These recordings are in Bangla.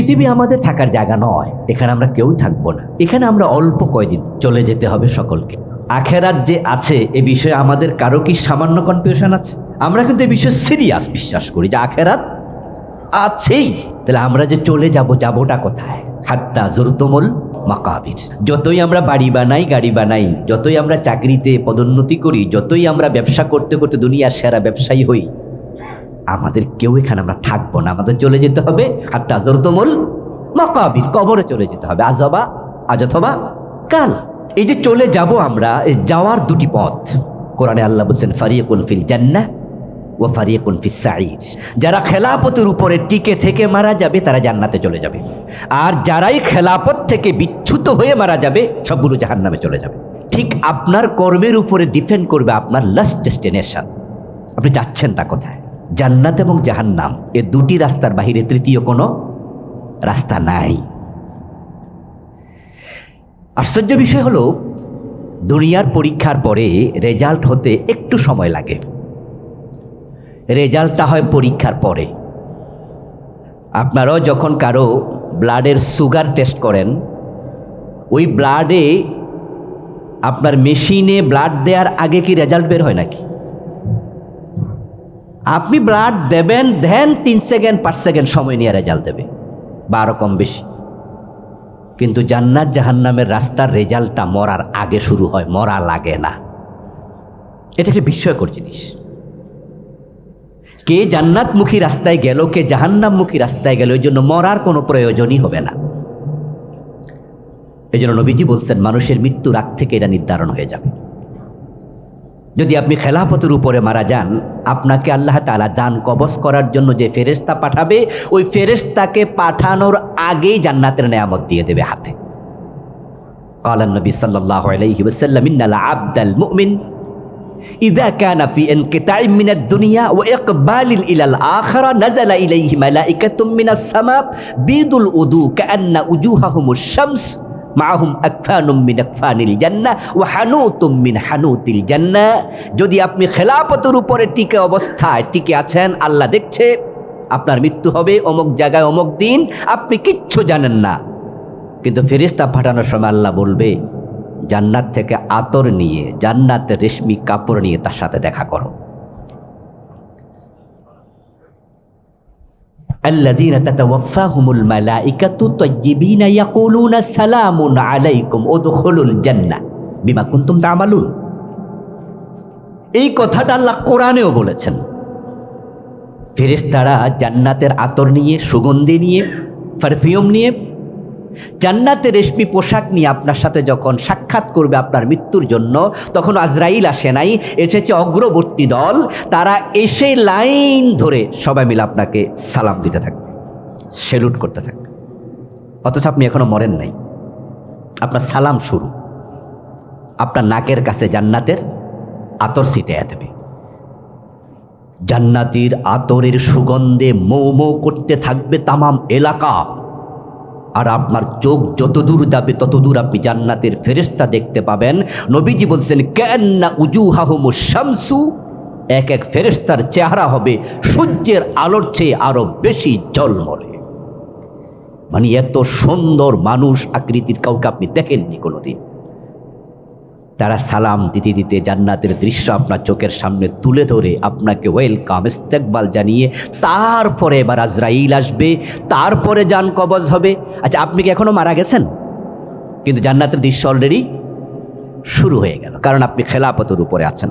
পৃথিবী আমাদের থাকার জায়গা নয়, এখানে আমরা কেউ থাকব না। এখানে আমরা অল্প কয়দিন চলে যেতে হবে সকলকে। আখেরাত যে আছে, এ বিষয়ে আমাদের কারও কি সামান্য কনফিউশন আছে? আমরা কিন্তু এ বিষয়ে সিরিয়াস বিশ্বাস করি যে আখেরাত আছেই। তাহলে আমরা যে চলে যাব, যাবোটা কোথায়? হাত্তা জোরতমল মাকাবির। যতই আমরা বাড়ি বানাই, গাড়ি বানাই, যতই আমরা চাকরিতে পদোন্নতি করি, যতই আমরা ব্যবসা করতে করতে দুনিয়ার সেরা ব্যবসায়ী হই আমাদের কেউ এখানে আমরা থাকব না। আমাদের চলে যেতে হবে হাত্তা জোরতমল মাকাবির, কবরে চলে যেতে হবে। আজ আজবা আজ অথবা কাল। এই যে চলে যাব আমরা যাওয়ার দুটি পথ। কোরআনে আল্লাহ বলছেন, ফারিয়াকুন ফিল জান্না ও ফারিয়াকুন ফিস সাঈদ। যারা খেলাপতের উপরে টিকে থেকে মারা যাবে, তারা জান্নাতে চলে যাবে। আর যারাই খেলাপত থেকে বিচ্যুত হয়ে মারা যাবে, সবগুলো জাহান্নামে চলে যাবে। ঠিক আপনার কর্মের উপরে ডিপেন্ড করবে আপনার লাস্ট ডেস্টিনেশন। আপনি যাচ্ছেন তা কোথায়? জান্নাত এবং জাহান্নাম। এ দুটি রাস্তার বাহিরে তৃতীয় কোনো রাস্তা নাই। আশ্চর্য বিষয় হলো, দুনিয়ার পরীক্ষার পরে রেজাল্ট হতে একটু সময় লাগে। রেজাল্টটা হয় পরীক্ষার পরে। আপনারাও যখন কারও ব্লাডের সুগার টেস্ট করেন, ওই ব্লাডে আপনার মেশিনে ব্লাড দেওয়ার আগে কি রেজাল্ট বের হয় নাকি? আপনি ব্লাড দেবেন, দেন তিন সেকেন্ড পাঁচ সেকেন্ড সময় নিয়ে রেজাল্ট দেবে। বা আরও কম বেশি। কিন্তু জান্নাত জাহান্নামের রাস্তার রেজাল্টটা মরার আগে শুরু হয়, মরা লাগে না। এটা একটা বিস্ময়কর জিনিস। কে জান্নাতমুখী রাস্তায় গেল, কে জাহান্নামমুখী রাস্তায় গেল ওই জন্য মরার কোনো প্রয়োজনই হবে না। এই জন্য নবীজি বলছেন, মানুষের মৃত্যুর আগ থেকে এটা নির্ধারণ হয়ে যাবে। যদি আপনি খেলাপথের উপরে মারা যান আপনাকে আল্লাহ তালা যান কবজ করার জন্য যে ফেরেস্তা পাঠাবে ওই ফেরেস্তাকে পাঠানোর আগেই জান্নাতের নেয়ামত দিয়ে দেবে হাতে قال النبي صلى الله عليه وسلم إن العبد المؤمن إذا كان في انقطاع من الدنيا وإقبال إلى الآخرة نزل إليه ملائكة من السماء بيض الوضوء كأن وجوههم الشمس মাহুম আকফানুম মিন আকফানিল জান্না ও হানুতুম মিন হানুতিল জান্না যদি আপনি খেলাপতের উপরে টিকে অবস্থায় টিকে আছেন, আল্লাহ দেখছে আপনার মৃত্যু হবে অমুক জায়গায় অমুক দিন, আপনি কিচ্ছু জানেন না। কিন্তু ফেরিস্তা ফাটানোর সময় আল্লাহ বলবে, জান্নাত থেকে আতর নিয়ে, জান্নাতের রেশমি কাপড় নিয়ে তার সাথে দেখা করো। আল্লাদিনা তাতা ওয়াফাহুমুল মালাইকাতু তাইয়িবিনা ইয়াকুলুনা সালামুন আলাইকুম উদখুলুল জান্নাহ। বিমা কুনতুম এই কথাটা আল্লাহ কোরআনেও বলেছেন। ফেরেশতারা জান্নাতের আতর নিয়ে, সুগন্ধি নিয়ে পারফিউম নিয়ে জান্নাতের রেশমি পোশাক নিয়ে আপনার সাথে যখন সাক্ষাৎ করবে আপনার মৃত্যুর জন্য, তখন আজরাইল আসে নাই, এসেছে অগ্রবর্তী দল, তারা এসে লাইন ধরে সবাই মিলে আপনাকে সালাম দিতে থাকবে, সেলুট করতে থাকবে। অথচ আপনি এখনও মরেন নাই। আপনার সালাম শুরু। আপনার নাকের কাছে জান্নাতের আতর সিটে দেবে। জান্নাতির আতরের সুগন্ধে মৌ মৌ করতে থাকবে তামাম এলাকা। আর আপনার চোখ যত দূর যাবে তত দূর আপনি জান্নাতের ফেরেস্তা দেখতে পাবেন। নবীজি বলছেন কেন না উজু হাহমু শামসু? এক এক ফেরেস্তার চেহারা হবে সূর্যের আলোর চেয়ে আরও বেশি জলমলে মানে এত সুন্দর মানুষ আকৃতির কাউকে আপনি দেখেননি কোনোদিন। তারা সালাম দিতে দিতে জান্নাতের দৃশ্য আপনার চোখের সামনে তুলে ধরে আপনাকে ওয়েলকাম, ইস্তেকবাল জানিয়ে তারপরে এবার আজরাইল আসবে, তারপরে যান কবজ হবে। আচ্ছা আপনি কি এখনও মারা গেছেন? কিন্তু জান্নাতের দৃশ্য অলরেডি শুরু হয়ে গেল, কারণ আপনি খেলাপতের উপরে আছেন।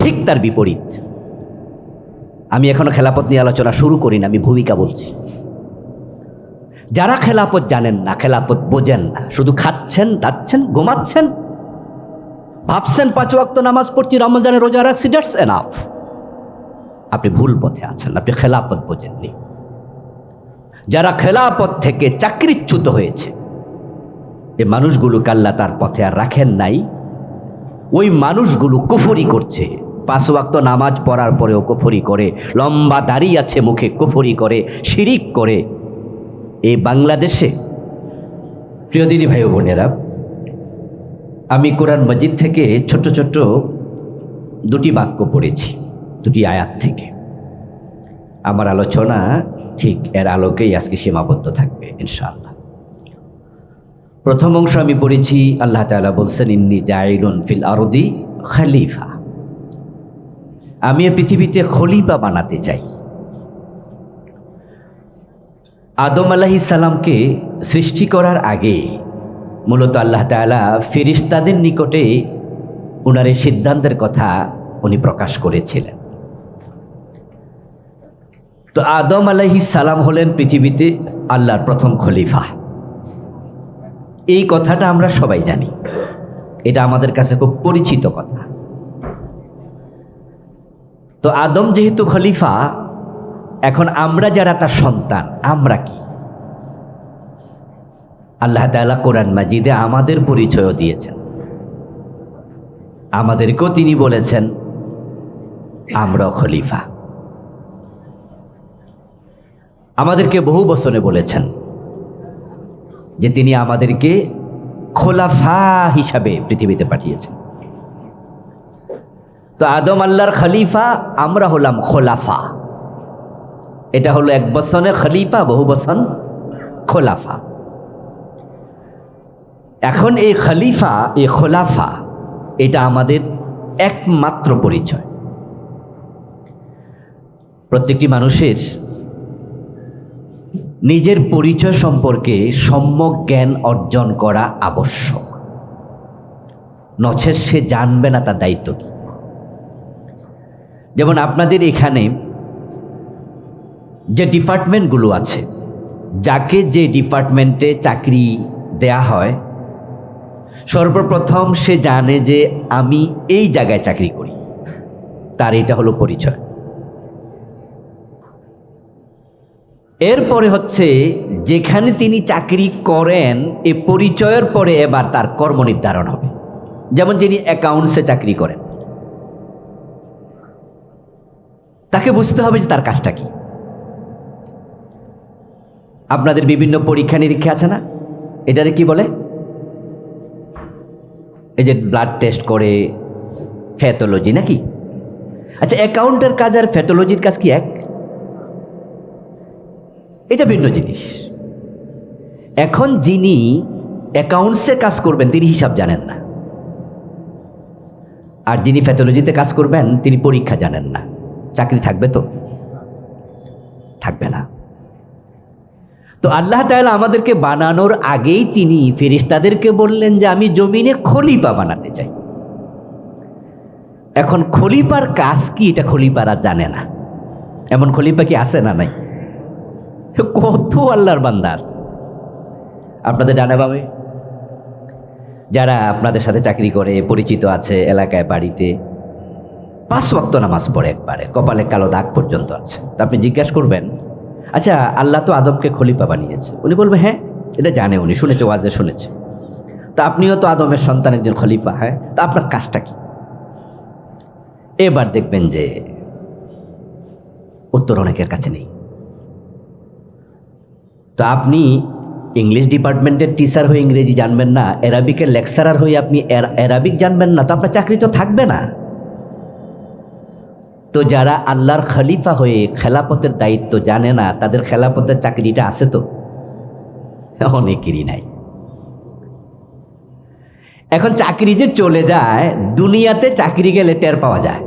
ঠিক তার বিপরীত। আমি এখনও খেলাপথ নিয়ে আলোচনা শুরু করি না আমি ভূমিকা বলছি। যারা খেলাপথ জানেন না, খেলাপথ বোঝেন না, শুধু খাচ্ছেন, দাচ্ছেন, ঘুমাচ্ছেন। ভাবছেন পাঁচ ওয়াক্ত নামাজ পড়ছি রমজানের রোজা রাখছি, দ্যাটস এনাফ। আপনি ভুল পথে আছেন, আপনি খেলাপথ বোঝেননি। যারা খেলাপথ থেকে চাকরিচ্যুত হয়েছে, এ মানুষগুলোকে আল্লাহ তার পথে আর রাখেন নাই। ওই মানুষগুলো কুফরি করছে। পাঁচ ওয়াক্ত নামাজ পড়ার পরেও কুফরি করে, লম্বা দাঁড়িয়ে আছে মুখে কুফরি করে, শিরিক করে এই বাংলাদেশে, প্রিয় দিনী ভাই বোনেরা, আমি কোরআন মজিদ থেকে ছোট ছোট দুটি বাক্য পড়েছি, দুটি আয়াত থেকে। আমার আলোচনা ঠিক এর আলোকেই আজকে সীমাবদ্ধ থাকবে, ইনশাআল্লাহ। প্রথম অংশ আমি পড়েছি, আল্লাহ তাআলা বলছেন, ইন্নি জাইলুন ফিল আরদি খালিফা। আমি পৃথিবীতে খলিফা বানাতে চাই। আদম আলাহি সালামকে সৃষ্টি করার আগে মূলত আল্লাহ তাআলা ফেরিস্তাদের নিকটে ওনার এই সিদ্ধান্তের কথা উনি প্রকাশ করেছিলেন। তো আদম আলাহি সালাম হলেন পৃথিবীতে আল্লাহর প্রথম খলিফা। এই কথাটা আমরা সবাই জানি। এটা আমাদের কাছে খুব পরিচিত কথা। তো আদম যেহেতু খলিফা এখন আমরা যারা তার সন্তান, আমরা কি? আল্লাহ তালা কোরআন মাজিদে আমাদের পরিচয়ও দিয়েছেন। আমাদেরকেও তিনি বলেছেন আমরা খলিফা। আমাদেরকে বহু বছরে বলেছেন যে তিনি আমাদেরকে খোলাফা হিসাবে পৃথিবীতে পাঠিয়েছেন। তো আদম আল্লাহর খলিফা, আমরা হলাম খোলাফা। এটা হলো এক বসনে খলিফা, বহু বসন খোলাফা। এখন এই খলিফা, এই খোলাফা, এটা আমাদের একমাত্র পরিচয়। প্রত্যেকটি মানুষের নিজের পরিচয় সম্পর্কে সম্যক জ্ঞান অর্জন করা আবশ্যক। নচেত সে জানবে না তার দায়িত্ব কি। যেমন আপনাদের এখানে যে ডিপার্টমেন্টগুলো আছে, যাকে যে ডিপার্টমেন্টে চাকরি দেয়া হয়, সর্বপ্রথম সে জানে যে আমি এই জায়গায় চাকরি করি। তার এটা হলো পরিচয়। এরপরে হচ্ছে, যেখানে তিনি চাকরি করেন, এ পরিচয়ের পরে এবার তার কর্ম নির্ধারণ হবে। যেমন যিনি অ্যাকাউন্টসে চাকরি করেন। তাকে বুঝতে হবে যে তার কাজটা কি। আপনাদের বিভিন্ন পরীক্ষা নিরীক্ষা আছে না? এটারে কি বলে? এই যে ব্লাড টেস্ট করে ফ্যাথোলজি নাকি? আচ্ছা অ্যাকাউন্টের কাজ আর ফ্যাথোলজির কাজ কি এক? এটা ভিন্ন জিনিস। এখন যিনি অ্যাকাউন্টসে কাজ করবেন, তিনি হিসাব জানেন না। আর যিনি ফ্যাথোলজিতে কাজ করবেন, তিনি পরীক্ষা জানেন না। চাকরি থাকবে তো? থাকবে না। তো আল্লাহ তাআলা আমাদেরকে বানানোর আগেই তিনি ফেরিস্তাদেরকে বললেন যে, আমি জমিনে খলিফা বানাতে চাই। এখন খলিফার কাজ কি? এটা খলিফারা জানে না। এমন খলিফা কি আছে না নাই? কত আল্লাহর বান্দা আছে। আপনাদের ডানে বামে? যারা আপনাদের সাথে চাকরি করে, পরিচিত আছে, এলাকায়, বাড়িতে, পাঁচ ওয়াক্ত নামাজ পড়ে একবারে, কপালে কালো দাগ পর্যন্ত আছে। তা আপনি জিজ্ঞাসা করবেন আচ্ছা আল্লাহ তো আদমকে খলিফা বানিয়েছে। উনি বলবে হ্যাঁ এটা জানে উনি, শুনেছে, ওয়াজে শুনেছে। তা আপনিও তো আদমের সন্তান, একজন খলিফা হ্যাঁ? তা আপনার কাজটা কি? এবার দেখবেন যে উত্তর অনেকের কাছে নেই। তো আপনি ইংলিশ ডিপার্টমেন্টের টিচার হয়ে ইংরেজি জানবেন না, অ্যারাবিকের লেকচারার হয়ে আপনি অ্যারাবিক জানবেন না, তো আপনার চাকরি তো থাকবে না। তো যারা আল্লাহর খলিফা হয়ে খেলাপথের দায়িত্ব জানে না, তাদের খেলাপথের চাকরিটা আছে তো? অনেকেরই নাই। এখন চাকরি যে চলে যায়, দুনিয়াতে চাকরি গেলে টের পাওয়া যায়।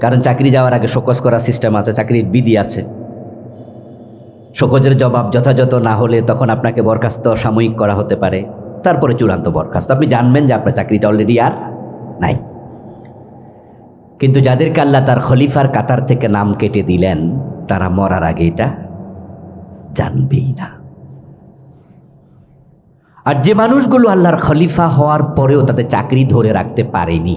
কারণ চাকরি যাওয়ার আগে শোকস করার সিস্টেম আছে, চাকরির বিধি আছে। শোকজের জবাব যথাযথ না হলে তখন আপনাকে বরখাস্ত সাময়িক করা হতে পারে। তারপরে চূড়ান্ত বরখাস্ত। আপনি জানবেন যে আপনার চাকরিটা অলরেডি আর নাই। কিন্তু যাদেরকে আল্লাহ তার খলিফার কাতার থেকে নাম কেটে দিলেন, তারা মরার আগে এটা জানবেই না। আর যে মানুষগুলো আল্লাহর খলিফা হওয়ার পরেও তাদের চাকরি ধরে রাখতে পারেনি,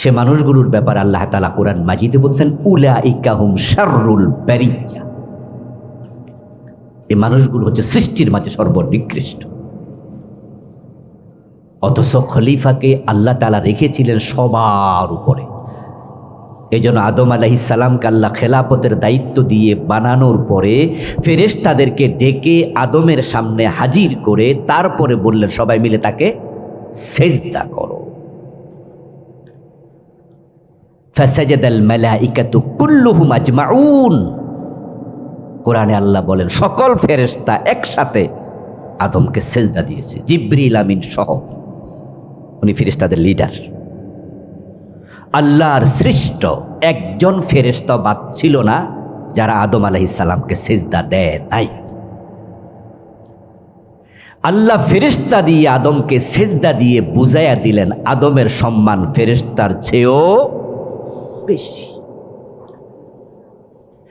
সে মানুষগুলোর ব্যাপার আল্লাহ তালা কোরআন মাজিদে বলছেন উলা ইকাহুম শাররুল ব্যারিয়া এই মানুষগুলো হচ্ছে সৃষ্টির মাঝে সর্বনিকৃষ্ট। অথচ খলিফাকে আল্লাহ তালা রেখেছিলেন সবার উপরে। এই জন্য আদম আলাহিসাল্লামকে আল্লাহ খেলাপতের দায়িত্ব দিয়ে বানানোর পরে ফেরেশ তাদেরকে ডেকে আদমের সামনে হাজির করে তারপরে বললেন, সবাই মিলে তাকে সেজদা করো। কোরআনে আল্লাহ বলেন, সকল ফেরেশতা একসাথে আদমকে সেজদা দিয়েছে, জিব্রিল আমিন সহ। উনি ফেরিস্তাদের লিডার আল্লাহর সৃষ্ট একজন ফেরিস্ত বাদ ছিল না, যারা আদম আলাইসাল্লামকে সেজদা দেয় নাই। আল্লাহ ফেরিস্তা দিয়ে আদমকে সেজদা দিয়ে বুঝাইয়া দিলেন, আদমের সম্মান ফেরিস্তার চেয়েও বেশি।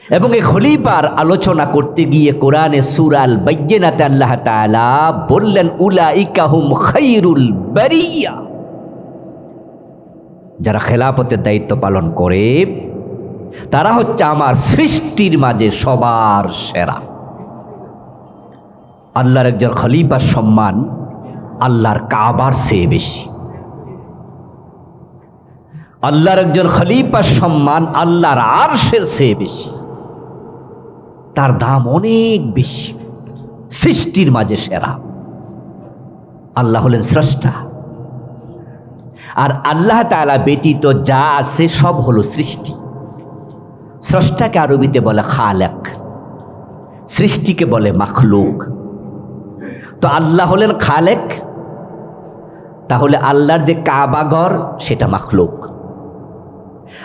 এবং এই খলিফার আলোচনা করতে গিয়ে কোরআনে সুরাল বাইনাতে আল্লাহ তাআলা বললেন উলা ইকাহুম খাইরুল বারিয়া। যারা খেলাপথের দায়িত্ব পালন করে, তারা হচ্ছে আমার সৃষ্টির মাঝে সবার সেরা। আল্লাহর একজন খলিফার সম্মান আল্লাহর কাবার চেয়ে বেশি। আল্লাহর একজন খলিফার সম্মান আল্লাহর আরশের চেয়ে বেশি। তার দাম অনেক বেশি। সৃষ্টির মাঝে সেরা। আল্লাহ হলেন স্রষ্টা। আর আল্লাহ তাআলা ব্যতীত যা আছে সব হলো সৃষ্টি। স্রষ্টাকে আরবিতে বলে খালেক। সৃষ্টিকে বলে মাখলুক। তো আল্লাহ হলেন খালেক। তাহলে আল্লাহর যে কাবাঘর সেটা মাখলুক।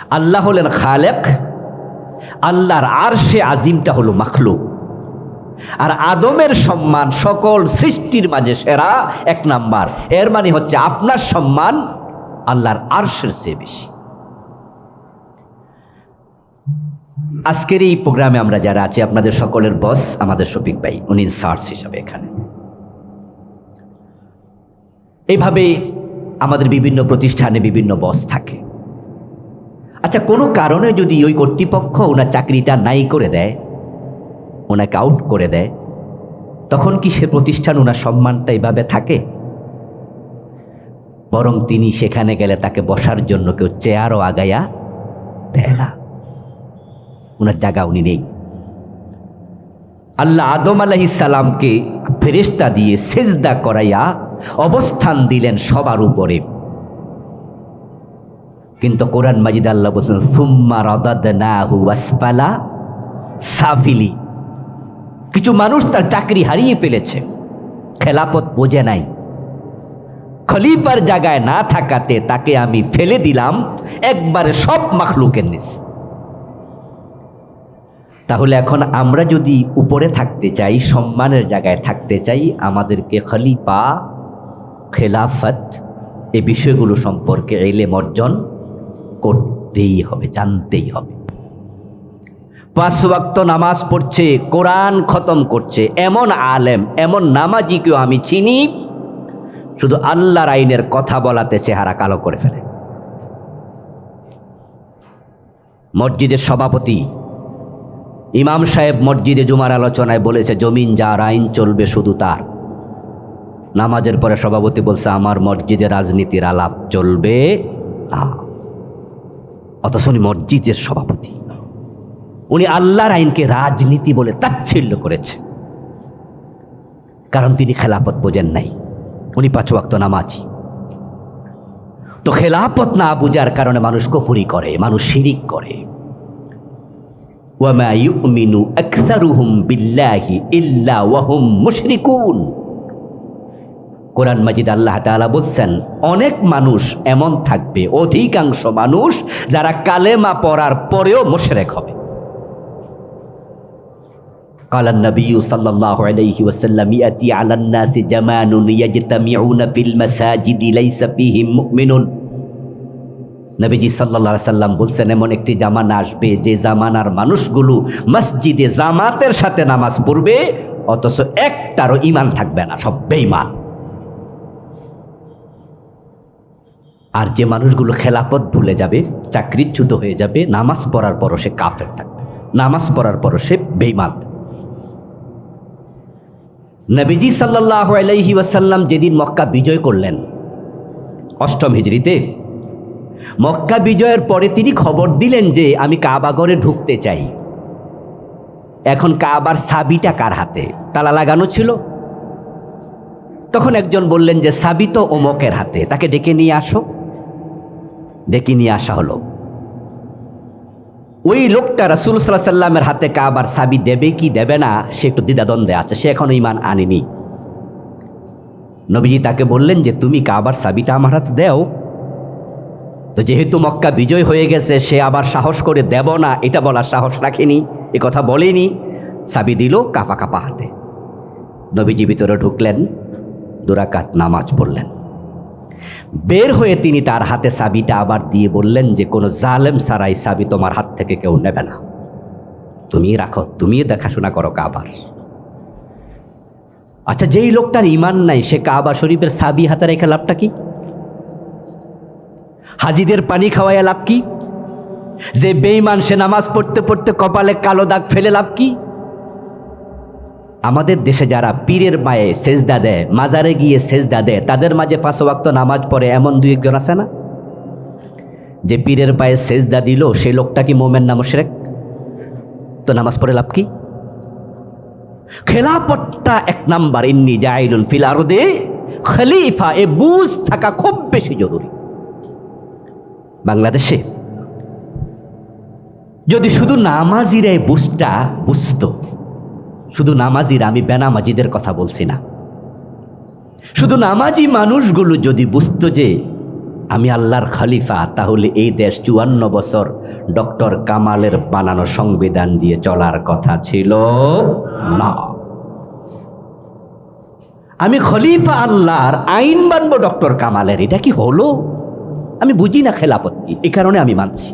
আল্লাহ হলেন খালেক। আল্লাহর আর সে আজিমটা হলো মাখলুক। আর আদমের সম্মান সকল সৃষ্টির মাঝে সেরা এক নাম্বার। এর মানে হচ্ছে আপনার সম্মান আল্লাহর আরশের চেয়ে বেশি। আজকের এই প্রোগ্রামে আমরা যারা আছি, আপনাদের সকলের বস আমাদের শফিক ভাই, উনি সার্স হিসাবে এখানে। এইভাবে আমাদের বিভিন্ন প্রতিষ্ঠানে বিভিন্ন বস থাকে। আচ্ছা কোনো কারণে যদি ওই কর্তৃপক্ষ ওনার চাকরিটা নাই করে দেয়, ওনাকে আউট করে দেয়, তখন কি সে প্রতিষ্ঠান ওনার সম্মানটা এইভাবে থাকে? বরং তিনি সেখানে গেলে তাকে বসার জন্য কেউ চেয়ারও আগাইয়া দেয় না। ওনার জায়গা উনি নেই। আল্লাহ আদম আলাহিসাল্লামকে ফেরেস্তা দিয়ে সেজদা করাইয়া অবস্থান দিলেন সবার উপরে। কিন্তু কোরআন মাজিদ আল্লাহ বলছেন, সুম্মা রদাদনাহু আসফালা সাফিলি। কিছু মানুষ তার চাকরি হারিয়ে ফেলেছে, খেলাপথ বোঝে নাই। খলিফার জায়গায় না থাকাতে তাকে আমি ফেলে দিলাম, একবারে সব মাখলুকের নিচে। তাহলে এখন আমরা যদি উপরে থাকতে চাই, সম্মানের জায়গায় থাকতে চাই, আমাদেরকে খলিফা, খেলাফত, এ বিষয়গুলো সম্পর্কে এলেম অর্জন করতেই হবে, জানতেই হবে। পাঁচ ওয়াক্ত নামাজ পড়ছে, কোরআন খতম করছে, এমন আলেম, এমন নামাজিকেও আমি চিনি, শুধু আল্লাহর আইনের কথা বলাতে চেহারা কালো করে ফেলে। মসজিদের সভাপতি ইমাম সাহেব মসজিদে জুমার আলোচনায় বলেছে, জমিন যার আইন চলবে শুধু তার। নামাজের পরে সভাপতি বলছে, আমার মসজিদে রাজনীতির আলাপ চলবে না। অথচ উনি মসজিদের সভাপতি। উনি আল্লাহর আইনকে রাজনীতি বলে তাচ্ছিল্য করেছে। কারণ তিনি খেলাপথ বোঝেন নাই। উনি পাঁচ ওয়াক্ত নামাজি। তো খেলাপথ না বুঝার কারণে মানুষ কফুরি করে, মানুষ শিরিক করে। ওয়ামা ইউমিনু আকসারুহুম বিল্লাহি ইল্লা ওয়াহুম মুশরিকুন। কোরআন মাজিদ আল্লাহ তাআলা বলছেন অনেক মানুষ এমন থাকবে অধিকাংশ মানুষ যারা কালেমা পড়ার পরেও মুশরেক হবে قال النبي صلى الله عليه وسلم يأتي على الناس جمان يجتمعون في المساجد ليس فيهم مؤمن নবীজি সাল্লাহ সাল্লাম বলছেন এমন একটি জামানা আসবে যে জামানার মানুষগুলো মসজিদে জামাতের সাথে নামাজ পড়বে অথচ একটারও ইমান থাকবে না সব বেইমান আর যে মানুষগুলো খেলাপথ ভুলে যাবে, চাকরিচ্যুত হয়ে যাবে, নামাজ পড়ার পরও সে কাফের থাকবে। নামাজ পড়ার পরও সে বেইমান নবীজি সাল্লাহ আলাইহি ওয়াসাল্লাম যেদিন মক্কা বিজয় করলেন, অষ্টম হিজড়িতে, মক্কা বিজয়ের পরে তিনি খবর দিলেন যে, আমি কাবাগরে ঢুকতে চাই। এখন কাবার সাবিটা কার হাতে? তালা লাগানো ছিল। তখন একজন বললেন যে, সাবি তো ওমকের হাতে। তাকে ডেকে নিয়ে আসো। ডেকে নিয়ে আসা হলো। ওই লোকটা রাসুল সাল্লাহ সাল্লামের হাতে কাবার সাবি দেবে কি দেবে না, সে একটু দ্বিধাদ্বন্দ্বে আছে, সে এখনও ইমান আনেনি। নবীজি তাকে বললেন যে, তুমি কাবার সাবিটা আমার হাতে দেও। তো যেহেতু মক্কা বিজয় হয়ে গেছে, সে আবার সাহস করে দেব না, এটা বলার সাহস রাখেনি, এ কথা বলেনি। সাবি দিল কাপা কাপা হাতে। নবীজি ভিতরে ঢুকলেন, দুরাকাত নামাজ পড়লেন। বের হয়ে তিনি তার হাতে সাবিটা আবার দিয়ে বললেন যে, কোনো জালেম সারাই সাবি তোমার হাত থেকে কেউ নেবে না। তুমি রাখো তুমি দেখাশোনা করো কাবার। আচ্ছা যেই লোকটার ইমান নাই, সে কাবা শরীফের সাবি হাতে রেখে লাভটা কি? হাজিদের পানি খাওয়াইয়া লাভ কি? যে বেঈমান সে নামাজ পড়তে পড়তে কপালে কালো দাগ ফেলে লাভ কি? আমাদের দেশে যারা পীরের মায়ে সেজদা দেয়, মাজারে গিয়ে সেজদা দেয়, তাদের মাঝে পাঁচ ওয়াক্ত নামাজ পড়ে এমন দুই একজন আছে না? যে পীরের পায়ে সেজদা দিল, সেই লোকটা কি মোমেন না মুশরেক? তো নামাজ পড়ে লাভ কি? খেলাপটটা এক নাম্বার, ইন্নি জাইলুন ফিল আরদে, খলিফা এ বুঝ থাকা খুব বেশি জরুরি। বাংলাদেশে যদি শুধু নামাজিরা বুঝটা বুঝতো শুধু নামাজির, আমি বেনামাজিদের কথা বলছি না। শুধু নামাজি মানুষগুলো যদি বুঝতো যে আমি আল্লাহর খলিফা, তাহলে এই দেশ চুয়ান্ন বছর ডক্টর কামালের বানানো সংবিধান দিয়ে চলার কথা ছিল না। আমি খলিফা আল্লাহর আইন মানবো ডক্টর কামালের, এটা কি হলো? আমি বুঝি না খেলাপত কি, এই কারণে আমি মানছি।